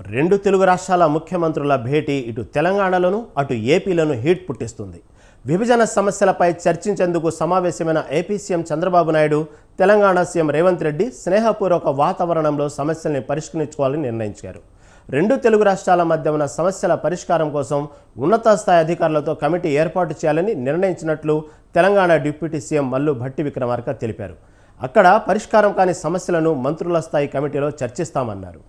రెండు తెలుగు రాష్ట్రాల ముఖ్యమంత్రుల భేటీ ఇటు తెలంగాణలోను అటు ఏపీలోను హీట్ పుట్టిస్తుంది. విభజన సమస్యలపై చర్చించేందుకు సమావేశమైన AP CM Chandrababu Naidu Telangana CM Revanth Reddy స్నేహపూర్వక వాతావరణంలో సమస్యల్ని పరిష్కరించుకోవాలని నిర్ణయించారు. రెండు తెలుగు రాష్ట్రాల మధ్య ఉన్న సమస్యల పరిష్కారం కోసం ఉన్నత స్థాయి అధికారులతో కమిటీ ఏర్పాటు చేయాలని నిర్ణయించినట్లు తెలంగాణ డిప్యూటీ సీఎం మల్లు భట్టి విక్రమార్క తెలిపారు. అక్కడ పరిష్కారం కాని సమస్యలను మంత్రుల స్థాయి కమిటీలో చర్చిస్తామన్నారు.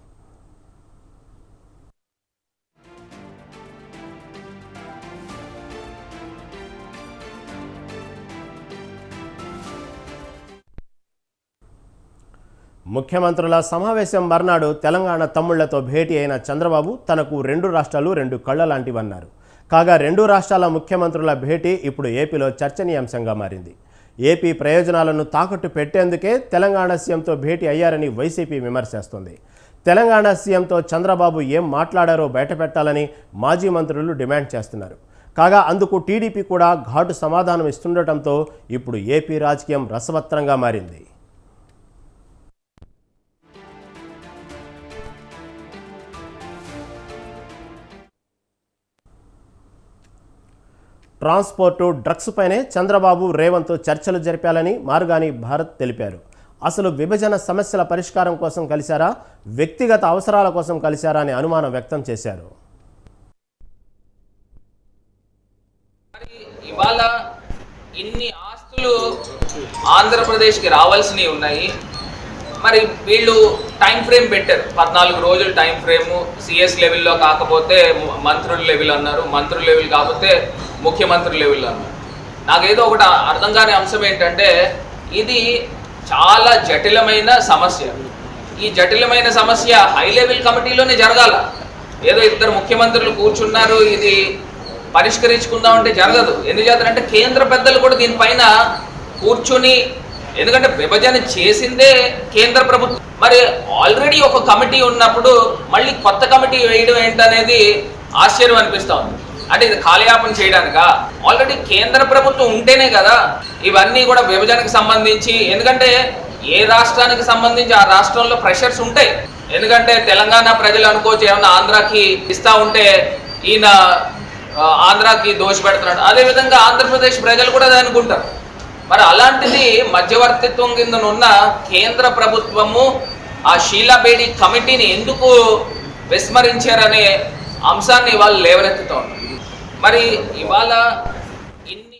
ముఖ్యమంత్రుల సమావేశం మర్నాడు తెలంగాణ తమ్ముళ్ళతో భేటీ అయిన చంద్రబాబు తనకు రెండు రాష్ట్రాలు రెండు కళ్ళ లాంటివన్నారు కాగా రెండు రాష్ట్రాల ముఖ్యమంత్రుల భేటీ ఇప్పుడు ఏపీలో చర్చనీయాంశంగా మారింది. ఏపీ ప్రయోజనాలను తాకట్టు పెట్టేందుకే తెలంగాణ సీఎంతో భేటీ అయ్యారని వైసీపీ విమర్శిస్తోంది. తెలంగాణ సీఎంతో చంద్రబాబు ఏం మాట్లాడారో బయటపెట్టాలని మాజీ మంత్రులు డిమాండ్ చేస్తున్నారు. కాగా అందుకు టీడీపీ కూడా ఘాటు సమాధానం ఇస్తుండటంతో ఇప్పుడు ఏపీ రాజకీయం రసవత్రంగా మారింది. ట్రాన్స్పోర్టు డ్రగ్స్ పైనే చంద్రబాబు రేవంత్ చర్చలు జరిపాలని మార్గాని భారత్ తెలిపారు. అసలు విభజన సమస్యల పరిష్కారం కోసం కలిశారా? వ్యక్తిగత అవసరాల కోసం కలిశారా అని అనుమానం వ్యక్తం చేశారు. మరి ఇవాళ ఇన్ని ఆస్తులు ఆంధ్రప్రదేశ్కి రావాల్సినవి ఉన్నాయి. మరి వీళ్ళు టైం ఫ్రేమ్ పెట్టారు. పద్నాలుగు రోజులు టైం ఫ్రేమ్ సిఎస్ లెవెల్లో కాకపోతే మంత్రుల లెవెల్ అన్నారు. మంత్రుల లెవెల్ కాకపోతే ముఖ్యమంత్రి లెవెల్ అన్నారు. నాకేదో ఒకటి అర్థం కాని అంశం ఏంటంటే ఇది చాలా జటిలమైన సమస్య. ఈ జటిలమైన సమస్య హై లెవెల్ కమిటీలోనే జరగాల. ఏదో ఇద్దరు ముఖ్యమంత్రులు కూర్చున్నారు ఇది పరిష్కరించుకుందాం అంటే జరగదు. ఎందుచేతంటే కేంద్ర పెద్దలు కూడా దీనిపైన కూర్చుని ఎందుకంటే విభజన చేసిందే కేంద్ర ప్రభుత్వం. మరి ఆల్రెడీ ఒక కమిటీ ఉన్నప్పుడు మళ్ళీ కొత్త కమిటీ వేయడం ఏంటనేది ఆశ్చర్యం అనిపిస్తూ ఉంది. అంటే ఇది కాలయాపన చేయడానికా? ఆల్రెడీ కేంద్ర ప్రభుత్వం ఉంటేనే కదా ఇవన్నీ కూడా విభజనకు సంబంధించి ఎందుకంటే ఏ రాష్ట్రానికి సంబంధించి ఆ రాష్ట్రంలో ప్రెషర్స్ ఉంటాయి. ఎందుకంటే తెలంగాణ ప్రజలు అనుకోవచ్చు ఏమన్నా ఆంధ్రాకి ఇస్తా ఉంటే ఈయన ఆంధ్రాకి దోష పెడుతున్నాడు అదేవిధంగా ఆంధ్రప్రదేశ్ ప్రజలు కూడా అది అనుకుంటారు. మరి అలాంటిది మధ్యవర్తిత్వం కింద ఉన్న కేంద్ర ప్రభుత్వము ఆ షీలాబేడి కమిటీని ఎందుకు విస్మరించారనే అంశాన్ని వాళ్ళు లేవనెత్తుతూ ఉన్నారు మరి ఇవాళ ఇన్ని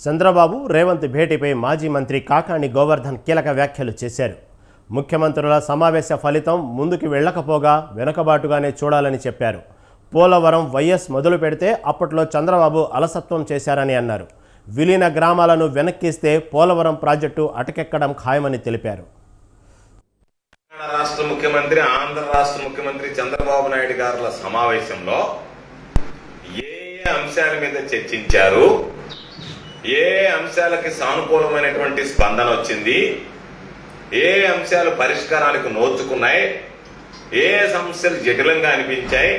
చంద్రబాబు రేవంత్ భేటీపై మాజీ మంత్రి కాకాణి గోవర్ధన్ కీలక వ్యాఖ్యలు చేశారు. ముఖ్యమంత్రుల సమావేశ ఫలితం ముందుకు వెళ్ళకపోగా వెనుకబాటుగానే చూడాలని చెప్పారు. పోలవరం వైఎస్ మొదలు పెడితే అప్పట్లో చంద్రబాబు అలసత్వం చేశారని అన్నారు. విలీన గ్రామాలను వెనక్కిస్తే పోలవరం ప్రాజెక్టు అటకెక్కడం ఖాయమని తెలిపారు. రాష్ట్ర ముఖ్యమంత్రి ఆంధ్ర రాష్ట్ర ముఖ్యమంత్రి చంద్రబాబు నాయుడు గారుల సమావేశంలో ఏ ఏ అంశాల మీద చర్చించారు? ఏ అంశాలకి సానుకూలమైనటువంటి స్పందన వచ్చింది? ఏ అంశాలు పరిష్కారాలకు నోచుకున్నాయి? ఏ సమస్యలు జటిలంగా అనిపించాయి?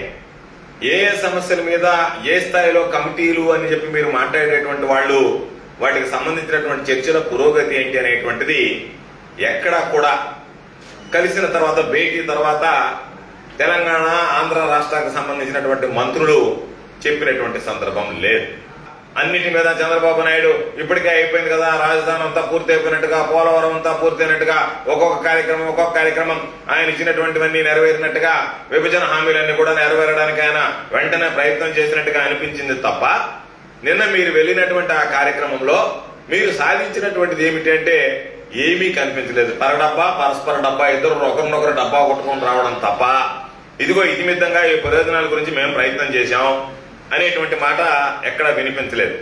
ఏ ఏ సమస్యల మీద ఏ స్థాయిలో కమిటీలు అని చెప్పి మీరు మాట్లాడేటువంటి వాళ్ళు వాటికి సంబంధించినటువంటి చర్చల పురోగతి ఏంటి అనేటువంటిది ఎక్కడా కూడా కలిసిన తర్వాత భేటీ తర్వాత తెలంగాణ ఆంధ్ర రాష్ట్రానికి సంబంధించినటువంటి మంత్రులు చెప్పినటువంటి సందర్భం లేదు. అన్నిటి మీద చంద్రబాబు నాయుడు ఇప్పటికే అయిపోయింది కదా రాజధాని అంతా పూర్తి అయిపోయినట్టుగా పోలవరం అంతా పూర్తి అయినట్టుగా ఒక్కొక్క కార్యక్రమం ఒక్కొక్క కార్యక్రమం ఆయన ఇచ్చినటువంటివన్నీ నెరవేరినట్టుగా విభజన హామీలన్నీ కూడా నెరవేరడానికి ఆయన వెంటనే ప్రయత్నం చేసినట్టుగా అనిపించింది తప్ప నిన్న మీరు వెళ్ళినటువంటి ఆ కార్యక్రమంలో మీరు సాధించినటువంటిది ఏమిటంటే ఏమీ కనిపించలేదు. పరడబ్బా పరస్పర డబ్బా ఇద్దరు ఒకరినొకరు డబ్బా కొట్టుకొని రావడం తప్ప ఇదిగో ఇతిమిద్దంగా ఈ ప్రయోజనాల గురించి మేము ప్రయత్నం చేశాం అనేటువంటి మాట ఎక్కడా వినిపించలేదు.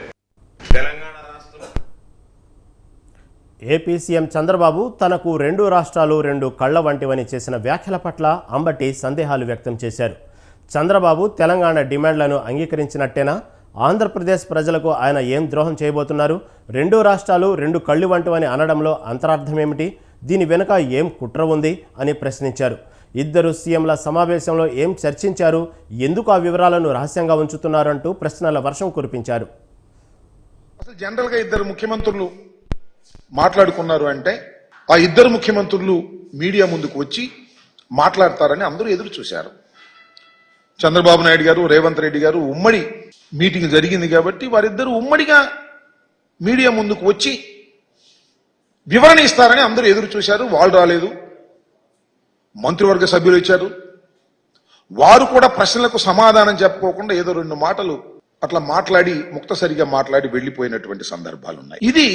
తెలంగాణ రాష్ట్రం ఏపీ సీఎం చంద్రబాబు తనకు రెండు రాష్ట్రాలు రెండు కళ్ళ వంటివని చేసిన వ్యాఖ్యల పట్ల అంబటి సందేహాలు వ్యక్తం చేశారు. చంద్రబాబు తెలంగాణ డిమాండ్లను అంగీకరించినట్టేనా? ఆంధ్రప్రదేశ్ ప్రజలకు ఆయన ఏం ద్రోహం చేయబోతున్నారు? రెండు రాష్ట్రాలు రెండు కళ్ళు వంటివని అనడంలో అంతరార్థమేమిటి? దీని వెనుక ఏం కుట్ర ఉంది? అని ప్రశ్నించారు. ఇద్దరు సీఎంల సమావేశంలో ఏం చర్చించారు? ఎందుకు ఆ వివరాలను రహస్యంగా ఉంచుతున్నారంటూ ప్రశ్నల వర్షం కురిపించారు. అసలు జనరల్గా ఇద్దరు ముఖ్యమంత్రులు మాట్లాడుకున్నారు అంటే ఆ ఇద్దరు ముఖ్యమంత్రులు మీడియా ముందుకు వచ్చి మాట్లాడతారని అందరూ ఎదురు చూశారు. చంద్రబాబు నాయుడు గారు రేవంత్ రెడ్డి గారు ఉమ్మడి మీటింగ్ జరిగింది కాబట్టి వారిద్దరూ ఉమ్మడిగా మీడియా ముందుకు వచ్చి వివరణ ఇస్తారని అందరూ ఎదురు చూశారు. వాళ్ళు రాలేదు. మంత్రివర్గ సభ్యులు ఇచ్చారు. వారు కూడా ప్రశ్నలకు సమాధానం చెప్పుకోకుండా ఏదో రెండు మాటలు అట్లా మాట్లాడి ముక్తసరిగా మాట్లాడి వెళ్ళిపోయినటువంటి సందర్భాలు ఉన్నాయి. ఇది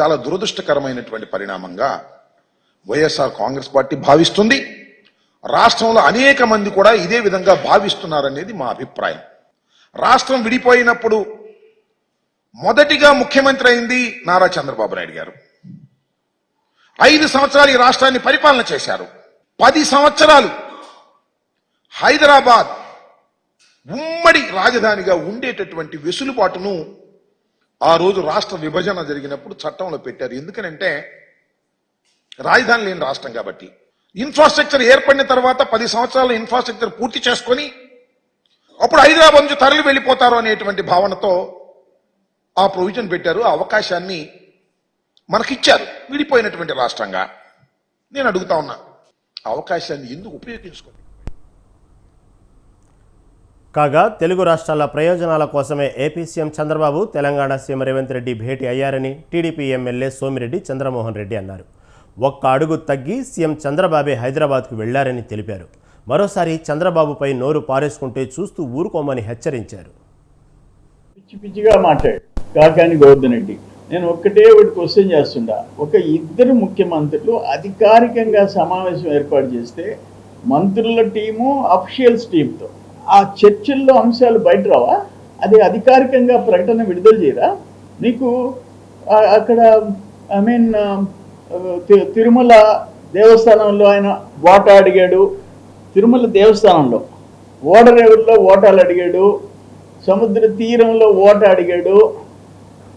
చాలా దురదృష్టకరమైనటువంటి పరిణామంగా వైఎస్ఆర్ కాంగ్రెస్ పార్టీ భావిస్తుంది. రాష్ట్రంలో అనేక మంది కూడా ఇదే విధంగా భావిస్తున్నారనేది మా అభిప్రాయం. రాష్ట్రం విడిపోయినప్పుడు మొదటిగా ముఖ్యమంత్రి అయింది నారా చంద్రబాబు నాయుడు గారు. ఐదు సంవత్సరాలు ఈ రాష్ట్రాన్ని పరిపాలన చేశారు. పది సంవత్సరాలు హైదరాబాద్ ఉమ్మడి రాజధానిగా ఉండేటటువంటి వెసులుబాటును ఆ రోజు రాష్ట్ర విభజన జరిగినప్పుడు చట్టంలో పెట్టారు. ఎందుకనంటే రాజధాని లేని రాష్ట్రం కాబట్టి. ఇన్ఫ్రాస్ట్రక్చర్ ఏర్పడిన తర్వాత పది సంవత్సరాల ఇన్ఫ్రాస్ట్రక్చర్ పూర్తి చేసుకొని అప్పుడు హైదరాబాద్ నుంచి తరలి వెళ్ళిపోతారు అనేటువంటి భావనతో ఆ ప్రొవిజన్ పెట్టారు ఆ అవకాశాన్ని మనకిచ్చారు విడిపోయినటువంటి రాష్ట్రంగా. నేను అడుగుతా ఉన్నా ఆ అవకాశాన్ని ఎందుకు ఉపయోగించుకోండి కాగా తెలుగు రాష్ట్రాల ప్రయోజనాల కోసమే AP CM Chandrababu Telangana CM Revanth Reddy భేటీ అయ్యారని టీడీపీ ఎమ్మెల్యే సోమిరెడ్డి చంద్రమోహన్ రెడ్డి అన్నారు. ఒక్క అడుగు తగ్గి సీఎం చంద్రబాబే హైదరాబాద్కు వెళ్ళారని తెలిపారు. మరోసారి చంద్రబాబుపై నోరు పారేసుకుంటే చూస్తూ ఊరుకోమని హెచ్చరించారు. పిచ్చి పిచ్చిగా మాట్లాడు. కాకాని గోవర్ధన్ రెడ్డి. నేను ఒక్కటే ఒకటి క్వశ్చన్ చేస్తుండా. ఒక ఇద్దరు ముఖ్యమంత్రులు అధికారికంగా సమావేశం ఏర్పాటు చేస్తే మంత్రుల టీము అఫిషియల్స్ టీంతో ఆ చర్చల్లో అంశాలు బయట రావా? అది అధికారికంగా ప్రకటన విడుదల చేయరా? నీకు అక్కడ ఐ మీన్ తిరుమల దేవస్థానంలో ఆయన ఓట అడిగాడు. తిరుమల దేవస్థానంలో ఓడరేవుల్లో ఓటాలు అడిగాడు. సముద్ర తీరంలో ఓట అడిగాడు.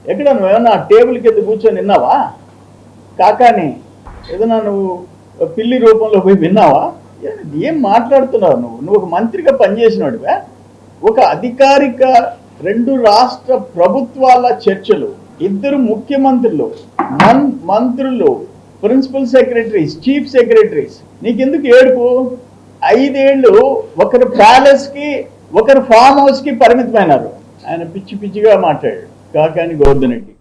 ఎక్కడ నువ్వేమన్నా ఆ టేబుల్ కింద కూర్చొని విన్నావా? కాకాని ఏదైనా నువ్వు పిల్లి రూపంలో పోయి విన్నావా? ఏం మాట్లాడుతున్నావు నువ్వు? నువ్వు ఒక మంత్రిగా పనిచేసినాడువే. ఒక అధికారిక రెండు రాష్ట్ర ప్రభుత్వాల చర్చలు ఇద్దరు ముఖ్యమంత్రులు మన్ మంత్రులు ప్రిన్సిపల్ సెక్రటరీస్ చీఫ్ సెక్రటరీస్ నీకెందుకు ఏడుపు? ఐదేళ్ళు ఒకరు ప్యాలెస్కి ఒకరు ఫామ్ హౌస్కి పరిమితమైనారు. ఆయన పిచ్చి పిచ్చిగా మాట్లాడాడు. కాకాని గోవర్ధన్ రెడ్డి.